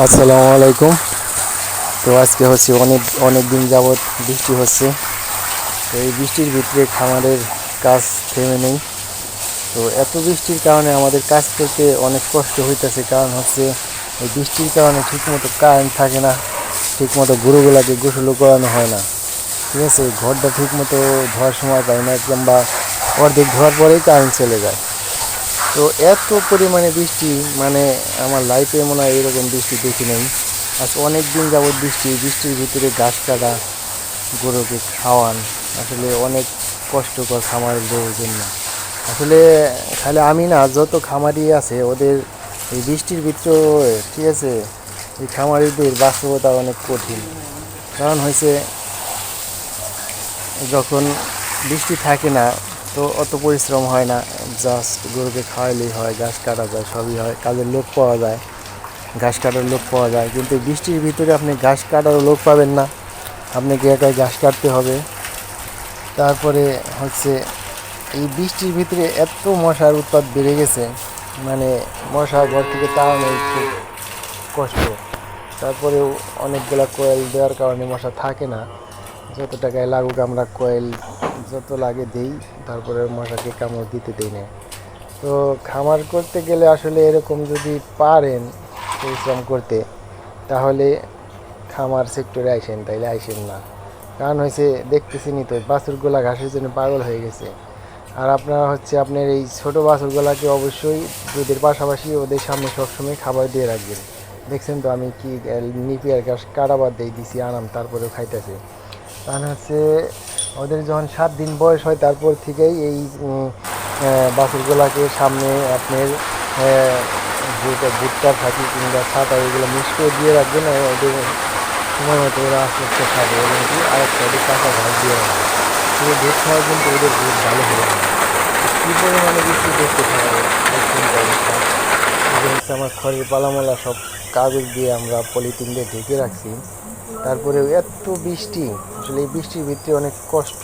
আসসালামু আলাইকুম। তো আজকে হচ্ছে অনেক অনেক দিন যাবৎ বৃষ্টি হচ্ছে। তো এই বৃষ্টির ভিতরে খামারের কাজ থেমে নেই। তো এত বৃষ্টির কারণে আমাদের কাজ করতে অনেক কষ্ট হইতেছে। কারণ হচ্ছে এই বৃষ্টির কারণে ঠিকমতো কারেন্ট থাকে না, ঠিকমতো গরুগুলাকে গোসলও করানো হয় না। ঠিক আছে, ঘরটা ঠিকমতো ধোয়ার সময় পাই না, কিংবা অর্ধেক ধোয়ার পরেই কারেন্ট চলে যায়। তো এত পরিমাণে বৃষ্টি মানে আমার লাইফে মনে হয় এরকম বৃষ্টি দেখি নেই। আজ অনেক দিন যাবৎ বৃষ্টি, বৃষ্টির ভিতরে গাছ কাটা, গরুকে খাওয়ান, আসলে অনেক কষ্টকর খামারিদের জন্য। আসলে খালি আমি না, যত খামারি আছে, ওদের এই বৃষ্টির ভিতরে, ঠিক আছে, এই খামারিদের বাস্তবতা অনেক কঠিন। কারণ হয়েছে যখন বৃষ্টি থাকে না তো অত পরিশ্রম হয় না জাস্ট গরুকে খাওয়াইলেই হয়, ঘাস কাটা যায়, সবই হয়, কাজের লোক পাওয়া যায়, ঘাস কাটার লোক পাওয়া যায়, কিন্তু বৃষ্টির ভিতরে আপনি ঘাস কাটার লোক পাবেন না, আপনাকে একাই ঘাস কাটতে হবে। তারপরে হচ্ছে এই বৃষ্টির ভিতরে এত মশার উৎপাত বেড়ে গেছে মানে মশা ঘর থেকে তাড়ানো খুব কষ্ট। তারপরেও অনেকগুলা কয়েল দেওয়ার কারণে মশা থাকে না, যত টাকায় লাগুক আমরা কয়েল যত লাগে দেই, তারপরে মশাকে কামড় দিতে দেই না। তো খামার করতে গেলে আসলে এরকম যদি পারেন পরিশ্রম করতে, তাহলে খামার সেক্টরে আইসেন, তাইলে আইসেন না। কারণ হয়েছে দেখতেছিনি তো, বাছুরগুলা ঘাসের জন্য পাগল হয়ে গেছে। আর আপনারা হচ্ছে আপনার এই ছোটো বাছুরগুলাকে অবশ্যই দুধের পাশাপাশি ওদের সামনে সবসময় খাবার দিয়ে রাখবেন। দেখছেন তো আমি কি নিপিয়ার ঘাস কাটাবার দিয়ে দিছি, আনাম, তারপরেও খাইতেছে। কারণ হচ্ছে ওদের যখন সাত দিন বয়স হয়, তারপর থেকেই এই বাছুরগুলাকে সামনে আপনার ভুট্টা থাকি কিংবা ছাতা এগুলো মিক্স করে দিয়ে রাখবেন ওদের সময় মতো ওরা আস্তে আস্তে খাবে এবং কি আরেকটা ওদের কাঁচা ঘাস দিয়ে রাখবে। শুধু দুধ খাওয়া কিন্তু ওদের দুধ ভালো হয়ে যাবে কী পরিমাণে কিছু দেখতে পাবে হচ্ছে আমার খড়ের পালামালা সব কাগজ দিয়ে আমরা পলিথিন দিয়ে ঢেকে রাখছি। তারপরে এত বৃষ্টি। আসলে এই বৃষ্টির ভিতরে অনেক কষ্ট।